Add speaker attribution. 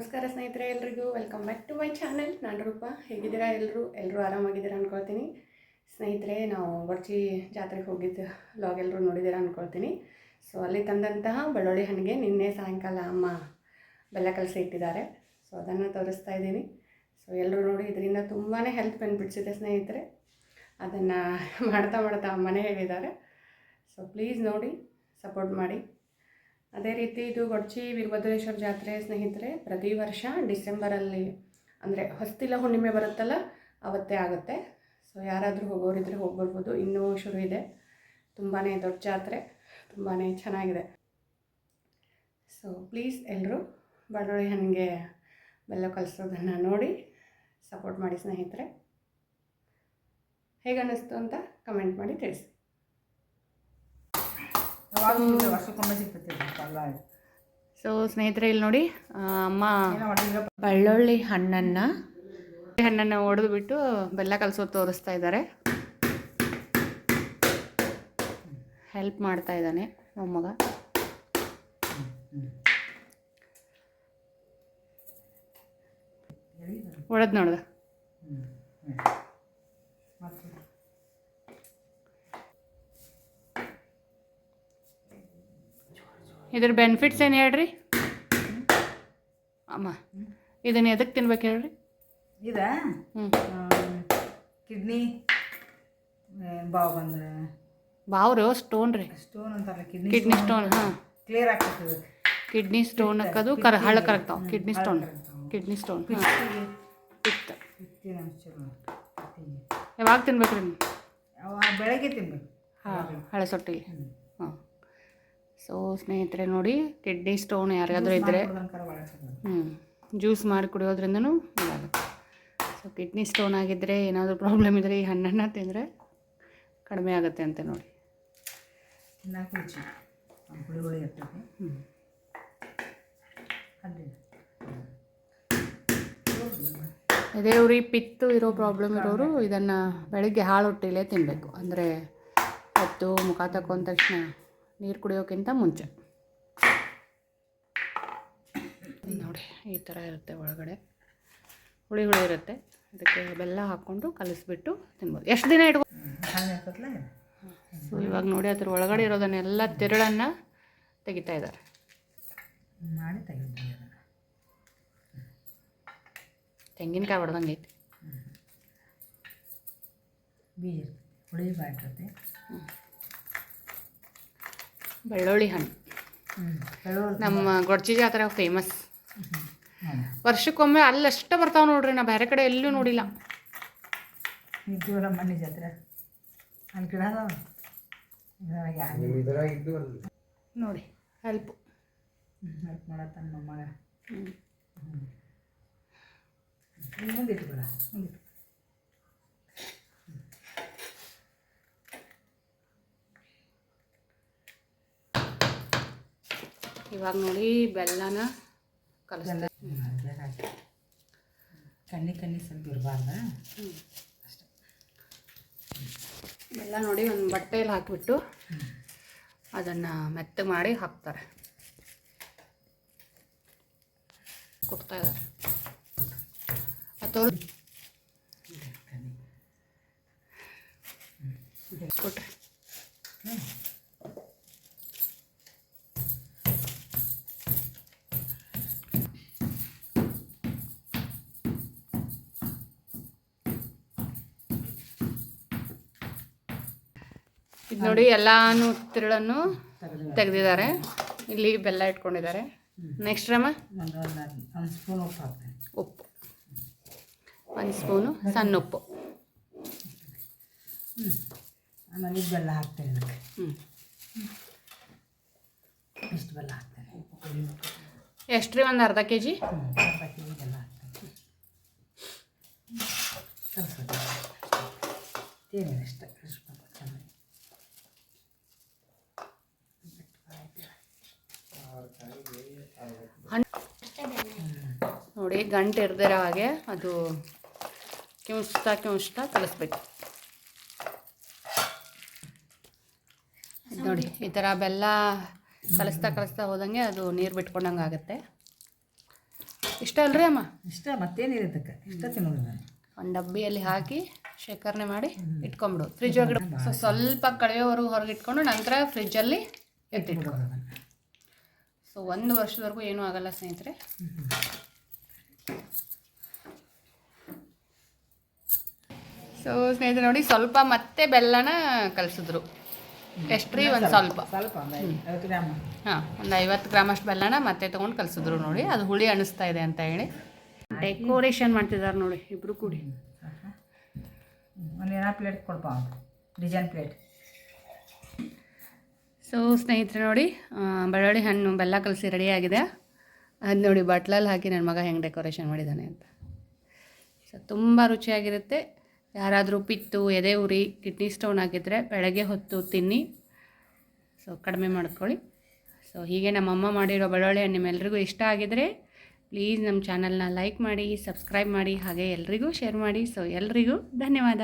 Speaker 1: ನಮಸ್ಕಾರ ಸ್ನೇಹಿತರೆ ಎಲ್ರಿಗೂ. Welcome back to my channel ನಾನು ರೂಪ. ಹೇಗಿದ್ದೀರಾ ಎಲ್ಲರೂ ಎಲ್ಲರೂ ಆರಾಮಾಗಿದ್ದೀರಾ ಅಂದ್ಕೊಳ್ತೀನಿ ಸ್ನೇಹಿತರೆ, ನಾವು ಬರ್ಚಿ ಜಾತ್ರೆಗೆ ಹೋಗಿದ್ದು ಲಾಗ್ ಎಲ್ಲರೂ ನೋಡಿದ್ದೀರಾ ಅಂದ್ಕೊಳ್ತೀನಿ ಸೊ ಅಲ್ಲಿ ತಂದಂತಹ ಬೆಳ್ಳುಳ್ಳಿ ಹಣ್ಣಿಗೆ ನಿನ್ನೆ ಸಾಯಂಕಾಲ ಅಮ್ಮ ಬೆಲ್ಲ ಕಲಸಿ ಇಟ್ಟಿದ್ದಾರೆ. ಸೊ ಅದನ್ನು ತೋರಿಸ್ತಾ ಇದ್ದೀನಿ. ಸೊ ಎಲ್ಲರೂ ನೋಡಿ, ಇದರಿಂದ ತುಂಬಾ ಹೆಲ್ತ್ ಬೆನಿಫಿಟ್ಸ್ ಇದೆ ಸ್ನೇಹಿತರೆ. ಅದನ್ನು ಮಾಡ್ತಾ ಮಾಡ್ತಾ ಅಮ್ಮನೇ ಹೇಳಿದ್ದಾರೆ. ಸೊ ಪ್ಲೀಸ್ ನೋಡಿ ಸಪೋರ್ಟ್ ಮಾಡಿ. ಅದೇ ರೀತಿ ಇದು ಗೊಡ್ಚಿ ವೀರಭದ್ರೇಶ್ವರ ಜಾತ್ರೆ ಸ್ನೇಹಿತರೆ, ಪ್ರತಿ ವರ್ಷ ಡಿಸೆಂಬರಲ್ಲಿ ಅಂದರೆ ಹೊಸ್ತಿಲ ಹುಣ್ಣಿಮೆ ಬರುತ್ತಲ್ಲ, ಅವತ್ತೇ ಆಗುತ್ತೆ. ಸೊ ಯಾರಾದರೂ ಹೋಗೋರಿದ್ರೆ ಹೋಗಿ ಬರ್ಬೋದು ಇನ್ನೂ ಶುರು ಇದೆ. ತುಂಬಾ ದೊಡ್ಡ ಜಾತ್ರೆ. ತುಂಬಾ ಚೆನ್ನಾಗಿದೆ. ಸೊ ಪ್ಲೀಸ್ ಎಲ್ಲರೂ ಬಳ್ಳುಳ್ಳಿ ಹಣ್ಣಿಗೆ ಬೆಲ್ಲ ಕಲಿಸೋದನ್ನು ನೋಡಿ ಸಪೋರ್ಟ್ ಮಾಡಿ ಸ್ನೇಹಿತರೆ. ಹೇಗೆ ಅನ್ನಿಸ್ತು ಅಂತ ಕಮೆಂಟ್ ಮಾಡಿ ತಿಳಿಸಿ
Speaker 2: ಯಾವಾಗ ವರ್ಷಕ್ಕೊಮ್ಮೆ ಸಿಗ್ತೈತಿ ಅಲ್ಲ
Speaker 1: ಸೊ ಸ್ನೇಹಿತರೆ ಇಲ್ಲಿ ನೋಡಿ ಅಮ್ಮ ಬೆಳ್ಳುಳ್ಳಿ ಹಣ್ಣನ್ನ ಹಣ್ಣನ್ನು ಒಡೆದು ಬಿಟ್ಟು ಬೆಲ್ಲ ಕಲಸೋದು ತೋರಿಸ್ತಾ ಇದ್ದಾರೆ. ಹೆಲ್ಪ್ ಮಾಡ್ತಾ ಇದ್ದಾನೆ ಮೊಮ್ಮಗ ಒಡೆದು ನೋಡ್ದ
Speaker 2: ಮತ್ತೆ
Speaker 1: ಇದ್ರ ಬೆನಿಫಿಟ್ಸ್ ಏನು ಹೇಳ್ರಿ? ಅಮ್ಮ ಇದನ್ನ ಎದಕ್ಕೆ ತಿನ್ಬೇಕು ಹೇಳ್ರಿ?
Speaker 2: ಇದ? ಕಿಡ್ನಿ ಬಾವು ಬಂದ್ರೆ.
Speaker 1: ಬಾವ್ರು ಸ್ಟೋನ್ ರೀ.
Speaker 2: ಸ್ಟೋನ್ ಅಂತಾರಲ್ಲ ಕಿಡ್ನಿ
Speaker 1: ಕಿಡ್ನಿ ಸ್ಟೋನ್ ಹಾಂ.
Speaker 2: ಕ್ಲಿಯರ್ ಆಗ್ತದೆ
Speaker 1: ಕಿಡ್ನಿ ಸ್ಟೋನ್ ಹಾಕೋದು ಕರ ಹಳ್ಳ ಕರಗ್ತಾವೆ. ಕಿಡ್ನಿ ಸ್ಟೋನ್ ಕಿಡ್ನಿ ಸ್ಟೋನ್ ಪಿತ್ತ ಯಾವಾಗ ತಿನ್ಬೇಕು ರೀ
Speaker 2: ಬೆಳಗ್ಗೆ ತಿನ್ಬೇಕು.
Speaker 1: ಹಾಂ ಹಳೆ ಸೊಟ್ಟಿಗೆ. ಹಾಂ. ಸೊ ಸ್ನೇಹಿತರೆ ನೋಡಿ ಕಿಡ್ನಿ ಸ್ಟೋನ್ ಯಾರಿಗಾದ್ರೂ ಇದ್ದರೆ ಹ್ಞೂ ಜ್ಯೂಸ್ ಮಾಡಿ ಕುಡಿಯೋದ್ರಿಂದನೂ ಇದಾಗುತ್ತೆ. ಸೊ ಕಿಡ್ನಿ ಸ್ಟೋನ್ ಆಗಿದ್ದರೆ ಏನಾದರೂ ಪ್ರಾಬ್ಲಮ್ ಇದ್ದರೆ ಈ ಹಣ್ಣನ್ನು ತಿಂದರೆ ಕಡಿಮೆ ಆಗುತ್ತೆ ಅಂತ ನೋಡಿ.
Speaker 2: ಇರ್ತೈತಿ
Speaker 1: ಹ್ಞೂ ಪಿತ್ತು ಇರೋ ಪ್ರಾಬ್ಲಮ್ ಇರೋರು ಇದನ್ನು ಬೆಳಗ್ಗೆ ಹಾಳು ಹೊಟ್ಟೆಲೇ ತಿನ್ನಬೇಕು ಅಂದರೆ ಹೊತ್ತು ಮುಖ ತಕೊಂಡ ತಕ್ಷಣ ನೀರು ಕುಡಿಯೋಕ್ಕಿಂತ ಮುಂಚೆ. ನೋಡಿ ಈ ಥರ ಇರುತ್ತೆ ಒಳಗಡೆ. ಹುಳಿ ಹುಳಿ ಇರುತ್ತೆ. ಅದಕ್ಕೆ ಬೆಲ್ಲ ಹಾಕ್ಕೊಂಡು ಕಲಿಸ್ಬಿಟ್ಟು ತಿನ್ಬೋದು. ಎಷ್ಟು ದಿನ
Speaker 2: ಇಡ್ಬೋದು
Speaker 1: ಸೊ ಇವಾಗ ನೋಡಿ ಅದ್ರ ಒಳಗಡೆ ಇರೋದನ್ನೆಲ್ಲ ತಿರುಳನ್ನು ತೆಗಿತಾ ಇದ್ದಾರೆ. ತೆಂಗಿನಕಾಯಿ ಹೊಡೆದಂಗೆ ಐತಿ.
Speaker 2: ಬೀಜ ಹುಳಿ ಬಾಯಿರ್ತೈತಿ
Speaker 1: ಬೆಳ್ಳುಳ್ಳಿ ಹಣ್ಣು. ನಮ್ಮ ಗೊಡ್ಚಿ ಜಾತ್ರೆ ಫೇಮಸ್ ವರ್ಷಕ್ಕೊಮ್ಮೆ ಅಲ್ಲಷ್ಟೇ ಬರ್ತಾವೆ ನೋಡ್ರಿ ನಾ ಬೇರೆ ಕಡೆ ಎಲ್ಲೂ ನೋಡಿಲ್ಲ.
Speaker 2: ಮನೆ ಜಾತ್ರೆ? ಅಲ್ಲಿ
Speaker 1: ನೋಡಿ ಹೆಲ್ಪ್
Speaker 2: ಹೆಲ್ಪ್ ಹ್ಞೂ ಮಗ. ಹ್ಞೂ ಬರ ಇಟ್ಬಿಡ
Speaker 1: ಇವಾಗ ನೋಡಿ ಬೆಲ್ಲನ ಕಲಿಸ್ತಾರೆ
Speaker 2: ಕಣ್ಣಿ ಕಣ್ಣಿ ಸ್ವಲ್ಪ ಇರಬಾರ್ದ?
Speaker 1: ಬೆಲ್ಲ ನೋಡಿ ಒಂದು ಬಟ್ಟೆಯಲ್ಲಿ ಹಾಕಿಬಿಟ್ಟು ಅದನ್ನು ಮೆತ್ತಗೆ ಮಾಡಿ ಹಾಕ್ತಾರೆ. ಕೊಡ್ತಾ ಇದ್ದಾರೆ. ಅಥವಾ ಕೊಟ್ರಿ. ಇದು ನೋಡಿ ಎಲ್ಲಾನು ತಿರುಳನ್ನು
Speaker 2: ತೆಗೆದು
Speaker 1: ತೆಗೆದಿದ್ದಾರೆ. ಇಲ್ಲಿ ಬೆಲ್ಲ ಇಟ್ಕೊಂಡಿದ್ದಾರೆ. ನೆಕ್ಸ್ಟ್ ರಮ?
Speaker 2: ಸ್ಪೂನ್ ಉಪ್ಪು.
Speaker 1: ಉಪ್ಪು ಒಂದು ಸ್ಪೂನು ಸಣ್ಣ ಉಪ್ಪು.
Speaker 2: ಆಮೇಲೆ ಬೆಲ್ಲ ಹಾಕ್ತೇನೆ ಇದಕ್ಕೆ ಇಷ್ಟು ಬೆಲ್ಲ ಹಾಕ್ತೇನೆ
Speaker 1: ಎಷ್ಟು ರೀ ಒಂದು ಅರ್ಧ ಕೆ ಜಿ
Speaker 2: ಅರ್ಧ ಕೆ ಜಿ ಬೆಲ್ಲ ಹಾಕ್ತೇನೆ. ಕಲಿಸೋದು ಏನಿಲ್ಲ ಇಷ್ಟ ಕಲಿಸ್ಬೇಕು ಚೆನ್ನಾಗಿ
Speaker 1: ನೋಡಿ ಗಂಟೆ ಇರದಿರೋ ಹಾಗೆ ಅದು ಕಿಂಚ್ತಾ ಕಿಂಚ್ತಾ ಕಲಿಸ್ಬೇಕು. ನೋಡಿ ಈ ಥರ ಬೆಲ್ಲ ಕಲಿಸ್ತಾ ಕಲಿಸ್ತಾ ಹೋದಂಗೆ ಅದು ನೀರು ಬಿಟ್ಕೊಂಡಂಗೆ ಆಗುತ್ತೆ. ಇಷ್ಟ ಅಲ್ರಿ ಅಮ್ಮ?
Speaker 2: ಇಷ್ಟ ಮತ್ತೇನಿರುತ್ತಕ್ಕ ಇಷ್ಟ ತಿನ್ನೋದು
Speaker 1: ಒಂದು ಡಬ್ಬಿಯಲ್ಲಿ ಹಾಕಿ ಶೇಖರಣೆ ಮಾಡಿ ಇಟ್ಕೊಂಬಿಡು. ಫ್ರಿಜ್ ಒಳಗಡೆ ಸೊ ಸ್ವಲ್ಪ ಕಳೆಯೋವರೆಗೂ ಹೊರಗೆ ಇಟ್ಕೊಂಡು ನಂತರ ಫ್ರಿಜ್ಜಲ್ಲಿ
Speaker 2: ಎತ್ತಿಟ್ಕೊಂಡು
Speaker 1: ಸೊ ಒಂದು ವರ್ಷದವರೆಗೂ ಏನೂ ಆಗಲ್ಲ ಸ್ನೇಹಿತರೆ. ಸೊ ಸ್ನೇಹಿತರೆ ನೋಡಿ ಸ್ವಲ್ಪ ಮತ್ತೆ ಬೆಲ್ಲನ ಕಲಿಸಿದ್ರು. ಎಷ್ಟ್ರಿ ಒಂದು ಸ್ವಲ್ಪ. ಹಾಂ ಒಂದು ಐವತ್ತು ಗ್ರಾಮ್. ಅಷ್ಟು ಬೆಲ್ಲನ ಮತ್ತೆ ತೊಗೊಂಡು ಕಲಿಸಿದ್ರು ನೋಡಿ. ಅದು ಹುಳಿ ಅನಿಸ್ತಾ ಇದೆ ಅಂತ ಹೇಳಿ. ಡೆಕೋರೇಷನ್ ಮಾಡ್ತಿದ್ದಾರೆ ನೋಡಿ ಇಬ್ಬರು ಕೂಡಿ.
Speaker 2: ಪ್ಲೇಟ್ ಕೊಡ್ಪ ಡಿಸೈನ್ ಪ್ಲೇಟ್
Speaker 1: ಸೊ ಸ್ನೇಹಿತರೆ ನೋಡಿ ಆ, ಬೆಳ್ಳುಳ್ಳಿ ಹಣ್ಣು ಬೆಲ್ಲ ಕಲಸಿ ರೆಡಿಯಾಗಿದೆ ಅದು ನೋಡಿ ಬಟ್ಲಲ್ಲಿ ಹಾಕಿ ನನ್ನ ಮಗ ಹೆಂಗೆ ಡೆಕೋರೇಷನ್ ಮಾಡಿದ್ದಾನೆ ಅಂತ. ಸೊ ತುಂಬ ರುಚಿಯಾಗಿರುತ್ತೆ. ಯಾರಾದರೂ ಪಿತ್ತು, ಎದೆ ಉರಿ, ಕಿಡ್ನಿ ಸ್ಟೋನ್ ಆಗಿದ್ದರೆ ಬೆಳಗ್ಗೆ ಹೊತ್ತು ತಿನ್ನಿ. ಸೊ ಕಡಿಮೆ ಮಾಡ್ಕೊಳ್ಳಿ. ಸೊ ಹೀಗೆ ನಮ್ಮಮ್ಮ ಮಾಡಿರೋ ಬೆಳ್ಳುಳ್ಳಿ ಹಣ್ಣು ನಿಮ್ಮೆಲ್ರಿಗೂ ಇಷ್ಟ ಆಗಿದರೆ ಪ್ಲೀಸ್ ನಮ್ಮ ಚಾನಲ್ನ ಲೈಕ್ ಮಾಡಿ ಸಬ್ಸ್ಕ್ರೈಬ್ ಮಾಡಿ, ಹಾಗೆ ಎಲ್ರಿಗೂ ಶೇರ್ ಮಾಡಿ. ಸೊ ಎಲ್ರಿಗೂ ಧನ್ಯವಾದ.